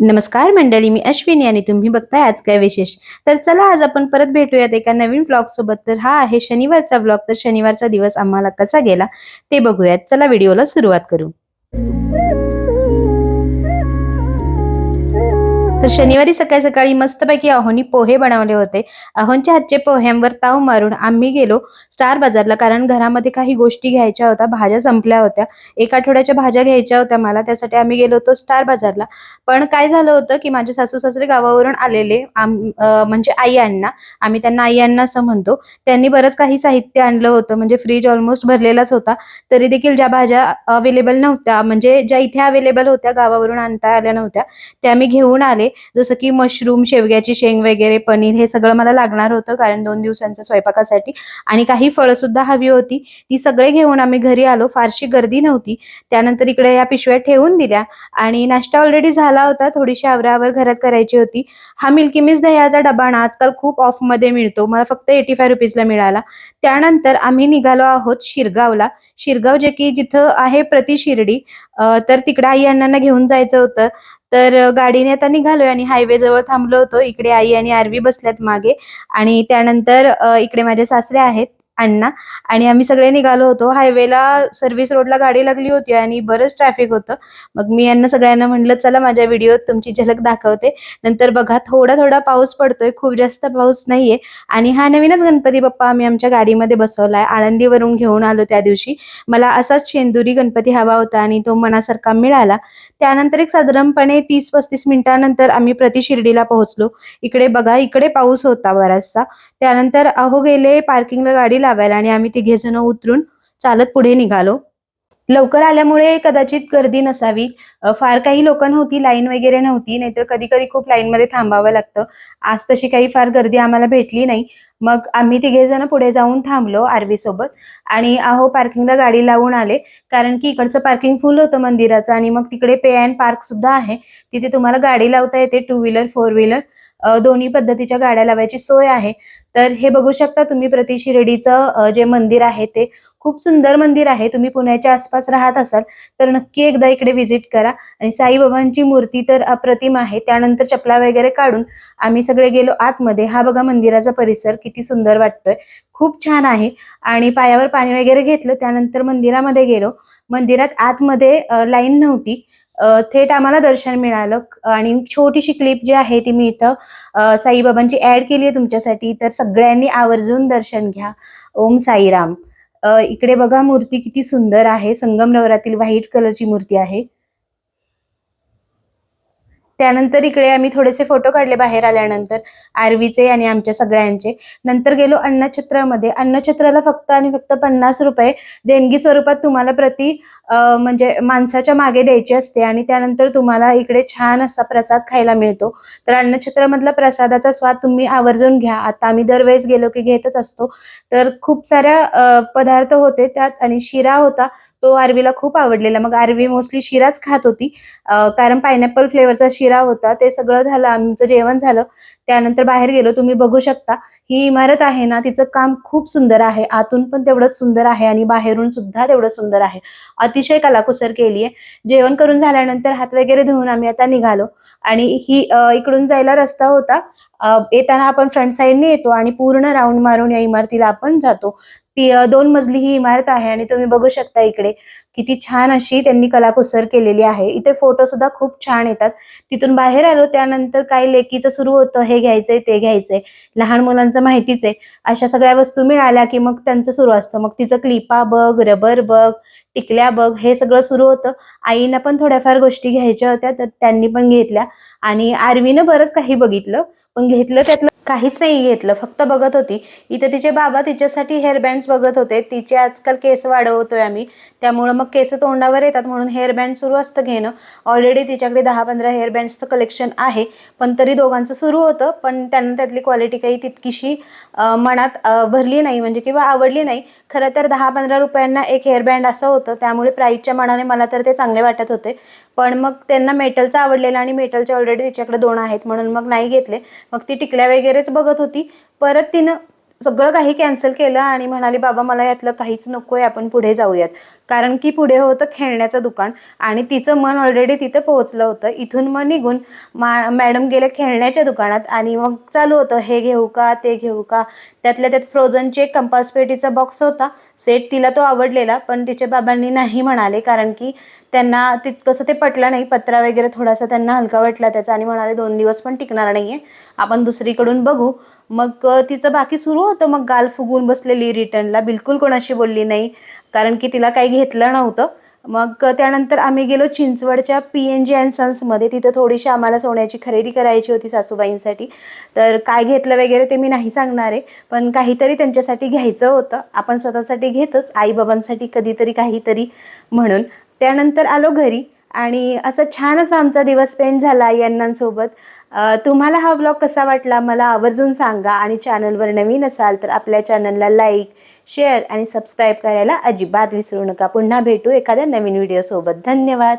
नमस्कार मंडळी मी अश्विनी आणि तुम्ही बघताय आज काय विशेष? तर चला आज आपण परत भेटूयात एका नवीन ब्लॉग सोबत. तर हा आहे शनिवारचा ब्लॉग तर शनिवारचा दिवस आम्हाला कसा गेला ते बघूयात. चला व्हिडिओला सुरुवात करू. तर शनिवारी सकाळी सकाळी मस्तपैकी अहोनी पोहे बनवले होते. अहोनच्या हातचे पोह्यांवर ताव मारून आम्ही गेलो स्टार बाजारला कारण घरामध्ये काही गोष्टी घ्यायच्या होत्या भाज्या संपल्या होत्या. एक आठवड्याच्या भाज्या घ्यायच्या होत्या मला त्यासाठी आम्ही गेलो होतो स्टार बाजारला. पण काय झालं होतं की माझे सासू सासरे गावावरून आलेले म्हणजे आई अण्णा आम्ही त्यांना आई अण्णा असं म्हणतो त्यांनी बरंच काही साहित्य आणलं होतं म्हणजे फ्रीज ऑलमोस्ट भरलेलाच होता. तरी देखील ज्या भाज्या अवेलेबल नव्हत्या म्हणजे ज्या इथे अवेलेबल होत्या गावावरून आणता आल्या नव्हत्या त्या मी घेऊन आले. जसं की मशरूम शेवग्याची शेंग वगैरे पनीर हे सगळं मला लागणार होतं कारण दोन दिवसांच्या स्वयंपाकासाठी. आणि काही फळं सुद्धा हवी होती. ती सगळे घेऊन आम्ही घरी आलो. फारशी गर्दी नव्हती. त्यानंतर इकडे या पिशव्या ठेवून दिल्या. आणि नाश्ता ऑलरेडी झाला होता. थोडीशी आवरावर घरात करायची होती. हा मिल्की मिस दह्याचा डबा ना आजकाल खूप ऑफमध्ये मिळतो. मला फक्त एटी फाय रुपीजला मिळाला. त्यानंतर आम्ही निघालो आहोत शिरगावला. शिरगाव जे की जिथं आहे प्रति शिर्डी. तर तिकडे आई अण्णांना घेऊन जायचं होतं. तर गाडीने आता निघालोय आणि हायवे जवळ थांबलो होतो. इकडे आई आणि आरवी बसल्यात मागे. आणि त्यानंतर इकडे माझे सासरे आहेत. अण्णा. आणि आम्ही सगळे निघालो होतो. हायवेला सर्व्हिस रोडला गाडी लागली होती आणि बरंच ट्रॅफिक होतं. मग मी यांना सगळ्यांना म्हणलं चला माझ्या व्हिडिओत तुमची झलक दाखवते. नंतर बघा थोडा थोडा पाऊस पडतोय. खूप जास्त पाऊस नाहीये. आणि हा नवीनच गणपती बाप्पा आम्ही आमच्या गाडीमध्ये बसवलाय. आळंदीवरून घेऊन आलो त्या दिवशी. मला असाच शेंदुरी गणपती हवा होता आणि तो मनासारखा मिळाला. त्यानंतर एक साधारणपणे तीस पस्तीस मिनिटानंतर आम्ही प्रति शिर्डीला पोहोचलो. इकडे बघा इकडे पाऊस होता बराचसा. त्यानंतर अहो गेले पार्किंगला गाडी लावायला आणि आम्ही तिघे जण उतरून चालत पुढे निघालो. लवकर आल्यामुळे कदाचित गर्दी नसावी. फार काही लोक नव्हती लाईन वगैरे नव्हती नाहीतर कधी कधी खूप लाईन मध्ये थांबावं लागतं. आज तशी काही फार गर्दी आम्हाला भेटली नाही. मग आम्ही तिघे जण पुढे जाऊन थांबलो आरवी सोबत आणि अहो पार्किंगला गाडी लावून आले. कारण की इकडचं पार्किंग फुल होतं मंदिराचं आणि मग तिकडे पे अँड पार्क सुद्धा आहे. तिथे तुम्हाला गाडी लावता येते टू व्हीलर फोर व्हीलर. दोन्ही पद्धतीच्या गाड्या लावायची सोय आहे. तर हे बघू शकता तुम्ही प्रति शिर्डीचं जे मंदिर आहे ते खूप सुंदर मंदिर आहे. तुम्ही पुण्याच्या आसपास राहत असाल तर नक्की एकदा इकडे व्हिजिट करा. आणि साईबाबांची मूर्ती तर अप्रतिम आहे. त्यानंतर चपला वगैरे काढून आम्ही सगळे गेलो आतमध्ये. हा बघा मंदिराचा परिसर किती सुंदर वाटतोय. खूप छान आहे. आणि पायावर पाणी वगैरे घेतलं त्यानंतर मंदिरामध्ये गेलो. मंदिरात आतमध्ये लाईन नव्हती. थेट आम्हाला दर्शन मिळालं आणि छोटीशी क्लिप जी आहे ती मी इथं साईबाबांची ऍड केली आहे तुमच्यासाठी तर सगळ्यांनी आवर्जून दर्शन घ्या. ओम साईराम. इकडे बघा मूर्ती किती सुंदर आहे. संगमरवरातील व्हाईट कलरची मूर्ती आहे. त्यानंतर इकडे आम्ही थोडेसे फोटो काढले बाहेर आल्यानंतर आरवीचे आणि आमच्या सगळ्यांचे. नंतर गेलो अन्नछत्रामध्ये. अन्नछत्राला फक्त आणि फक्त पन्नास रुपये देणगी स्वरूपात तुम्हाला प्रति म्हणजे माणसाच्या मागे द्यायची असते आणि त्यानंतर तुम्हाला इकडे छान असा प्रसाद खायला मिळतो. तर अन्नछत्रामधला प्रसादाचा स्वाद तुम्ही आवर्जून घ्या. आता आम्ही दरवेळेस गेलो की घेतच असतो. तर खूप साऱ्या पदार्थ होते त्यात आणि शिरा होता. तो आरवीला खूप आवडलेला. मग आरवी मोस्टली शिराच खात होती. कारण पायनॅपल फ्लेवरचा शिरा होता. ते सगळं झालं आमचं जेवण झालं. त्यानंतर बाहेर गेलो तुम्ही बघू शकता. ही इमारत आहे ना तिचं काम खूप सुंदर आहे. आतून पण तेवढंच सुंदर आहे आणि बाहेरून सुद्धा तेवढं सुंदर आहे. अतिशय कलाकुसर केली आहे जेवण करून झाल्यानंतर हात वगैरे धुवून आम्ही आता निघालो. आणि ही इकडून जायला रस्ता होता. येताना आपण फ्रंट साईडने येतो आणि पूर्ण राऊंड मारून या इमारतीला आपण जातो. ती दोन मजली ही इमारत आहे आणि तुम्ही बघू शकता इकडे किती छान अशी त्यांनी कलाकुसर केलेली आहे. इथे फोटो सुद्धा खूप छान येतात. तिथून बाहेर आलो त्यानंतर काय लेकीचं सुरू होतं हे घ्यायचंय ते घ्यायचंय लहान मुलांचं माहितीच आहे. अशा सगळ्या वस्तू मिळाल्या की मग त्यांचं सुरू असतं. मग तिचं क्लिपा बघ रबर बघ टिकल्या बघ हे सगळं सुरू होतं. आईना पण थोड्याफार गोष्टी घ्यायच्या होत्या तर त्यांनी पण घेतल्या. आणि आर्वीनं बरंच काही बघितलं पण घेतलं त्यातलं काहीच नाही घेतलं. फक्त बघत होती. इथं तिचे बाबा तिच्यासाठी हेअरबँड्स बघत होते. तिचे आजकाल केस वाढवतोय आम्ही. त्यामुळं मग केस तोंडावर येतात. म्हणून हेअरबँड सुरू असतं घेणं. ऑलरेडी तिच्याकडे दहा पंधरा हेअरबँड्सचं कलेक्शन आहे. पण तरी दोघांचं सुरू होतं. पण त्यांना त्यातली क्वालिटी काही तितकीशी मनात भरली नाही. म्हणजे किंवा आवडली नाही. खरं तर दहा पंधरा रुपयांना एक हेअरबँड असं होतं. त्यामुळे प्राईजच्या मनाने मला तर ते चांगले वाटत होते. पण मग त्यांना मेटलचं आवडलेलं आणि मेटलचे ऑलरेडी तिच्याकडे दोन आहेत. म्हणून मग नाही घेतले. मग ती टिकल्या वगैरे वगैरेच बघत होती. परत तिनं सगळं काही कॅन्सल केलं आणि म्हणाली बाबा मला यातलं काहीच नको आहे आपण पुढे जाऊयात. कारण की पुढे होतं खेळण्याचं दुकान आणि तिचं मन ऑलरेडी तिथे पोहोचलं होतं. इथून मग निघून मा मॅडम गेले खेळण्याच्या दुकानात आणि मग चालू होतं हे घेऊ का ते घेऊ का? त्यातल्या त्यात फ्रोझनचे एक कंपास पेटीचा बॉक्स होता. सेट तिला तो आवडलेला पण तिच्या बाबांनी नाही म्हणाले कारण की त्यांना तितकंसं ते पटलं नाही. पत्रा वगैरे थोडासा त्यांना हलका वाटला त्याचा आणि म्हणाले दोन दिवस पण टिकणार नाही आहे आपण दुसरीकडून बघू. मग तिचं बाकी सुरू होतं. मग गाल फुगून बसलेली रिटर्नला. बिलकुल कोणाशी बोलली नाही. कारण की तिला काही घेतलं नव्हतं. मग त्यानंतर आम्ही गेलो चिंचवडच्या पी एन जी अँड सन्समध्ये तिथं थोडीशी आम्हाला सोन्याची खरेदी करायची होती सासूबाईंसाठी. तर काय घेतलं वगैरे ते मी नाही सांगणार आहे. पण काहीतरी त्यांच्यासाठी घ्यायचं होतं. आपण स्वतःसाठी घेतोच. आईबाबांसाठी कधीतरी काहीतरी म्हणून. त्यानंतर आलो घरी. आणि असं छान असा आमचा दिवस स्पेंड झाला आई तुम्हाला हा ब्लॉग कसा वाटला मला आवर्जून सांगा आणि चॅनलवर नवीन असाल तर आपल्या चॅनलला लाईक शेअर आणि सबस्क्राईब करायला अजिबात विसरू नका. पुन्हा भेटू एखाद्या नवीन व्हिडिओसोबत धन्यवाद.